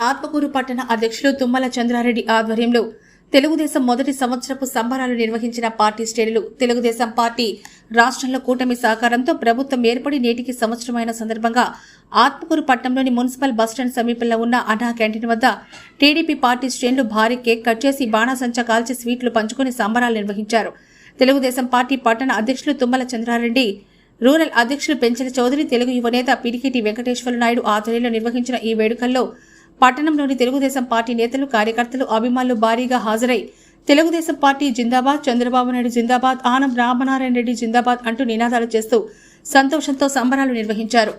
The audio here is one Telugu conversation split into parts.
ఆత్మకూరు పట్టణ అధ్యక్షులు తుమ్మల చంద్రారెడ్డి ఆధ్వర్యంలో తెలుగుదేశం మొదటి సంవత్సరపు సంబరాలు నిర్వహించిన పార్టీ శ్రేణులు తెలుగుదేశం పార్టీ రాష్ట్రంలో కూటమి సహకారంతో ప్రభుత్వం ఏర్పడి నేటికి సంవత్సరమైన సందర్భంగా ఆత్మకూరు పట్టణంలోని మున్సిపల్ బస్టాండ్ సమీపంలో ఉన్న అనా క్యాంటీన్ వద్ద టీడీపీ పార్టీ శ్రేణులు భారీ కేక్ కట్ చేసి బాణాసంచా కాల్చి స్వీట్లు పంచుకుని సంబరాలు నిర్వహించారు. తెలుగుదేశం పార్టీ పట్టణ అధ్యక్షులు తుమ్మల చంద్రారెడ్డి రూరల్ అధ్యక్షులు పెంచల చౌదరి తెలుగు యువనేత పిడికిటి వెంకటేశ్వర నాయుడు ఆధ్వర్యంలో నిర్వహించిన ఈ వేడుకల్లో పట్టణంలోని తెలుగుదేశం పార్టీ నేతలు కార్యకర్తలు అభిమానులు భారీగా హాజరై తెలుగుదేశం పార్టీ జిందాబాద్ చంద్రబాబు నాయుడు జిందాబాద్ ఆనం రామనారాయణ రెడ్డి జిందాబాద్ అంటూ నినాదాలు చేస్తూ సంతోషంతో సంబరాలు నిర్వహించారు.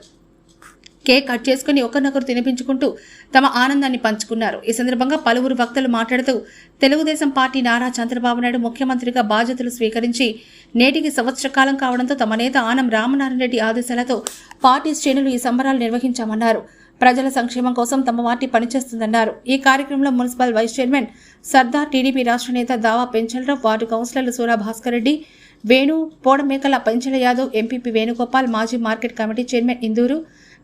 కేక్ కట్ చేసుకుని ఒకరినొకరు తినిపించుకుంటూ తమ ఆనందాన్ని పంచుకున్నారు. ఈ సందర్భంగా పలువురు భక్తులు మాట్లాడుతూ తెలుగుదేశం పార్టీ నారా చంద్రబాబు నాయుడు ముఖ్యమంత్రిగా బాధ్యతలు స్వీకరించి నేటికి సంవత్సర కాలం కావడంతో తమ నేత ఆనం రామనారాయణ రెడ్డి ఆదేశాలతో పార్టీ శ్రేణులు ఈ సంబరాలు నిర్వహించామన్నారు. ప్రజల సంక్షేమం కోసం తమ పార్టీ పనిచేస్తుందన్నారు ఈ కార్యక్రమంలో municipal vice chairman Sardar TDP రాష్ట్ర నేత దావా పెంచలరావు వార్డు కౌన్సిలర్లు సూరా భాస్కర్ రెడ్డి వేణు పోడమేకల పెంచల యాదవ్ ఎంపీపీ వేణుగోపాల్ మాజీ market committee chairman Induru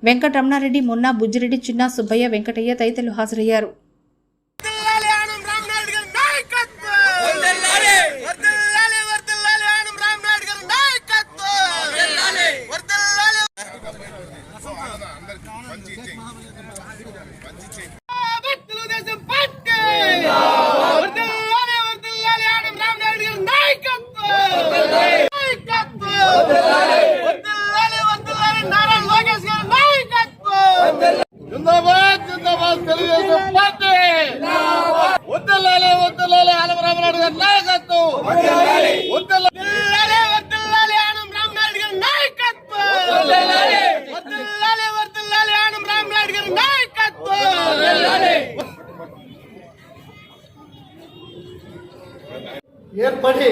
Venkataramanareddy Munna Bujjireddy Chinna Subbaiah Venkataiah తదితరులు హాజరయ్యారు. నాయకత్వం. వద్దలాలే వద్దలాలే ఆనం రామనాయుడు గారి నాయకత్వం. వద్దలాలే వద్దలాలే ఆనం రామనాయుడు గారి నాయకత్వం. ఏర్పడి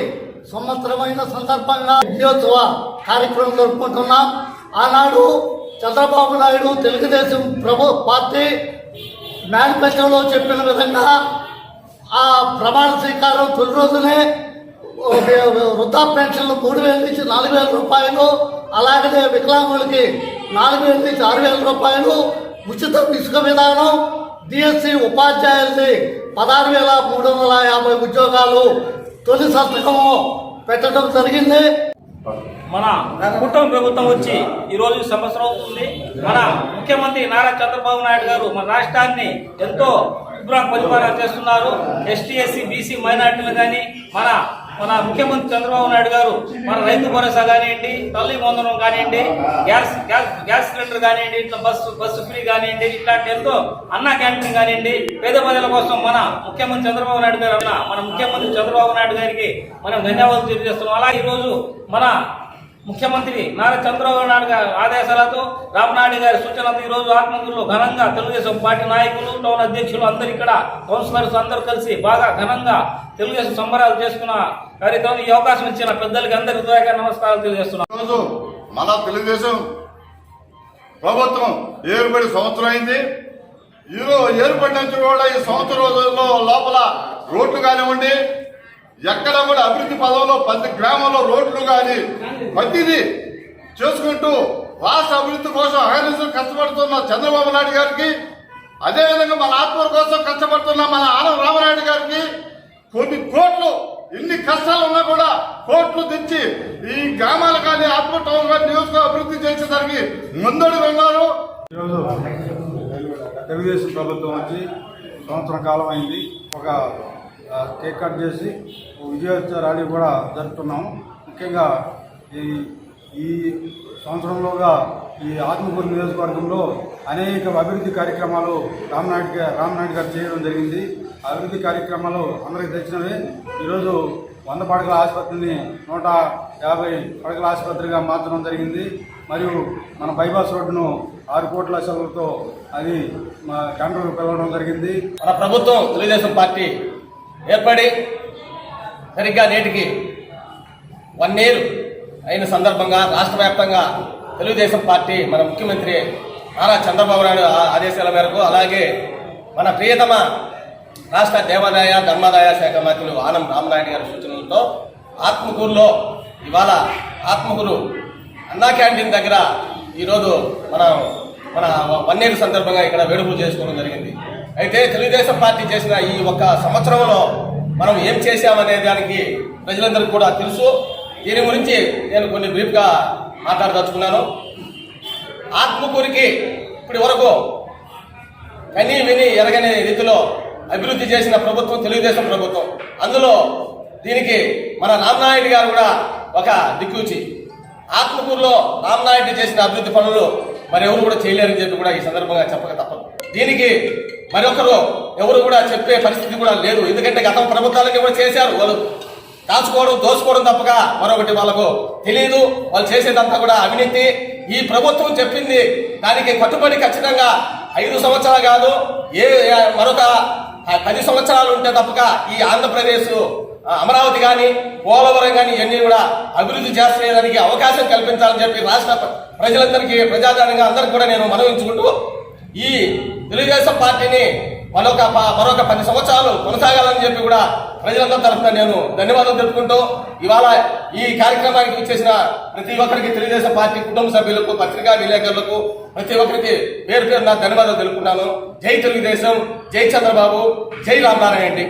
సంవత్సరమైన సందర్భంగా విజయోత్సవ కార్యక్రమం జరుపుకుంటున్నాం. ఆనాడు చంద్రబాబు నాయుడు తెలుగుదేశం ప్రభు పార్టీ మేనిఫెస్టోలో చెప్పిన విధంగా ఆ ప్రమాణ స్వీకారం తొలి రోజునే వృద్ధా పెన్షన్లు మూడు వేల నుంచి నాలుగు వేల రూపాయలు అలాగనే వికలాంగులకి నాలుగు వేల నుంచి ఆరు వేల రూపాయలు ఉచిత ఇసుక విధానం డిఎస్సి ఉపాధ్యాయులది పదహారు వేల మూడు వందల యాభై ఉద్యోగాలు తొలి సంతకము పెట్టడం జరిగింది. మన కుటుంబ ప్రభుత్వం వచ్చి ఈ రోజు సంవత్సరం అవుతుంది. మన ముఖ్యమంత్రి నారా చంద్రబాబు నాయుడు గారు మన రాష్ట్రాన్ని ఎంతో శుభ్రం పరిపాలన చేస్తున్నారు. ఎస్టీ ఎస్సీ బీసీ మైనార్టీలు కానీ మన మన ముఖ్యమంత్రి చంద్రబాబు నాయుడు గారు మన రైతు భరోసా కానివ్వండి తల్లి వందనం కానివ్వండి గ్యాస్ గ్యాస్ గ్యాస్ సిలిండర్ కానివ్వండి ఇట్లా బస్సు బస్సు ఫ్రీ కానివ్వండి ఇట్లాంటి ఎంతో అన్న క్యాంటీన్ కానివ్వండి పేద ప్రజల కోసం మన ముఖ్యమంత్రి చంద్రబాబు నాయుడు గారు మన ముఖ్యమంత్రి చంద్రబాబు నాయుడు గారికి మనం ధన్యవాదాలు తెలియజేస్తున్నాం. అలాగే ఈరోజు మన ముఖ్యమంత్రి నారా చంద్రబాబు నాయుడు గారి ఆదేశాలతో రామనాయుడు గారి సూచనలతో ఈ రోజు ఘనంగా తెలుగుదేశం పార్టీ నాయకులు టౌన్ అధ్యక్షులు అందరు ఇక్కడ కౌన్సిలర్స్ అందరూ కలిసి బాగా ఘనంగా తెలుగుదేశం సంబరాలు చేసుకున్న కార్యక్రమం ఈ అవకాశం ఇచ్చిన పెద్దలకి అందరి ద్వారా నమస్కారాలు తెలియజేస్తున్నాను మన తెలుగుదేశం ప్రభుత్వం ఏర్పడి సంవత్సరం అయింది. ఈరోజు ఏర్పడిన కూడా ఈ సంవత్సరం రోజుల్లో లోపల రోడ్లు కానివ్వండి ఎక్కడ కూడా అభివృద్ధి పదంలో ప్రతి గ్రామంలో రోడ్లు కానీ ప్రతిదీ చేసుకుంటూ రాష్ట్ర అభివృద్ధి కోసం అహర్నిశలు కష్టపడుతున్న చంద్రబాబు నాయుడు గారికి అదేవిధంగా మన ఆత్మ కోసం కష్టపడుతున్న మన ఆనం రామనాయుడు గారికి కొన్ని కోట్లు ఎన్ని కష్టాలు ఉన్నా కూడా కోట్లు తెచ్చి ఈ గ్రామాలు కానీ ఆత్మ టౌన్ కానీ నియోజకవర్గం అభివృద్ధి చేసేసరికి ముందడు ఉన్నారు ఈరోజు తెలుగుదేశం ప్రభుత్వం వచ్చి సంవత్సరం కాలం అయింది. ఒక కేక్ కట్ చేసి విజయోత్సవ ర్యాలీ కూడా జరుపుతున్నాము ముఖ్యంగా ఈ ఈ సంవత్సరంలోగా ఈ ఆత్మకూరు నియోజకవర్గంలో అనేక అభివృద్ధి కార్యక్రమాలు రామ్నాయుడు రామ్నాయుడు గారు చేయడం జరిగింది. అభివృద్ధి కార్యక్రమాలు అందరికీ తెచ్చినవి ఈరోజు వంద పడకల ఆసుపత్రిని నూట యాభై పడకల ఆసుపత్రిగా మార్చడం జరిగింది. మరియు మన బైపాస్ రోడ్డును ఆరు కోట్ల సెలవులతో అది మా టెండర్ పిలవడం జరిగింది. మన ప్రభుత్వం తెలుగుదేశం పార్టీ ఏర్పడి సరిగ్గా నేటికి వన్ ఇయర్ అయిన సందర్భంగా రాష్ట్ర వ్యాప్తంగా తెలుగుదేశం పార్టీ మన ముఖ్యమంత్రి నారా చంద్రబాబు నాయుడు ఆ- ఆదేశాల మేరకు అలాగే మన ప్రియతమ రాష్ట్ర దేవాదాయ ధర్మాదాయ శాఖ మంత్రులు ఆనం రామనాయుడు గారి సూచనలతో ఆత్మకూరులో ఇవాళ ఆత్మకూరు అన్నా క్యాంటీన్ దగ్గర ఈరోజు మనం మన వన్ ఇయర్ సందర్భంగా ఇక్కడ వేడుకలు చేసుకోవడం జరిగింది. అయితే తెలుగుదేశం పార్టీ చేసిన ఈ ఒక్క సంవత్సరంలో మనం ఏం చేశామనే దానికి ప్రజలందరికీ కూడా తెలుసు. దీని గురించి నేను కొన్ని బ్రీఫ్గా మాట్లాడదలుచుకున్నాను. ఆత్మకూరికి ఇప్పటి వరకు కనీ విని ఎరగని రీతిలో అభివృద్ధి చేసిన ప్రభుత్వం తెలుగుదేశం ప్రభుత్వం. అందులో దీనికి మన రామ్నాయుడు గారు కూడా ఒక దిక్కుచి ఆత్మకూరులో రామ్నాయుడు చేసిన అభివృద్ధి పనులు మరెవరు కూడా చేయలేరని చెప్పి కూడా ఈ సందర్భంగా చెప్పక తప్పదు. దీనికి మరొకరు ఎవరు కూడా చెప్పే పరిస్థితి కూడా లేదు. ఎందుకంటే గత ప్రభుత్వాలన్నీ కూడా చేశారు. వాళ్ళు దాచుకోవడం దోచుకోవడం తప్పక మరొకటి వాళ్ళకు తెలియదు వాళ్ళు చేసేదంతా కూడా అవినీతి. ఈ ప్రభుత్వం చెప్పింది దానికి కట్టుబడి ఖచ్చితంగా ఐదు సంవత్సరాలు కాదు ఏ మరొక పది సంవత్సరాలు ఉంటే తప్పక ఈ ఆంధ్రప్రదేశ్ అమరావతి కానీ పోలవరం కానీ ఇవన్నీ కూడా అభివృద్ధి చేసేదానికి అవకాశం కల్పించాలని చెప్పి రాష్ట్ర ప్రజలందరికీ ప్రజాదానంగా అందరికి కూడా నేను మనవించుకుంటూ ఈ తెలుగుదేశం పార్టీని మరొక మరొక పది సంవత్సరాలు కొనసాగాలని చెప్పి కూడా ప్రజలందరి తరఫున నేను ధన్యవాదాలు తెలుపుకుంటూ ఇవాళ ఈ కార్యక్రమానికి వచ్చేసిన ప్రతి ఒక్కరికి తెలుగుదేశం పార్టీ కుటుంబ సభ్యులకు పత్రికా విలేకరులకు ప్రతి ఒక్కరికి పేరు పేరు నా ధన్యవాదాలు తెలుపుకున్నాను జై తెలుగుదేశం జై చంద్రబాబు జై రామనారాయణ రెడ్డి.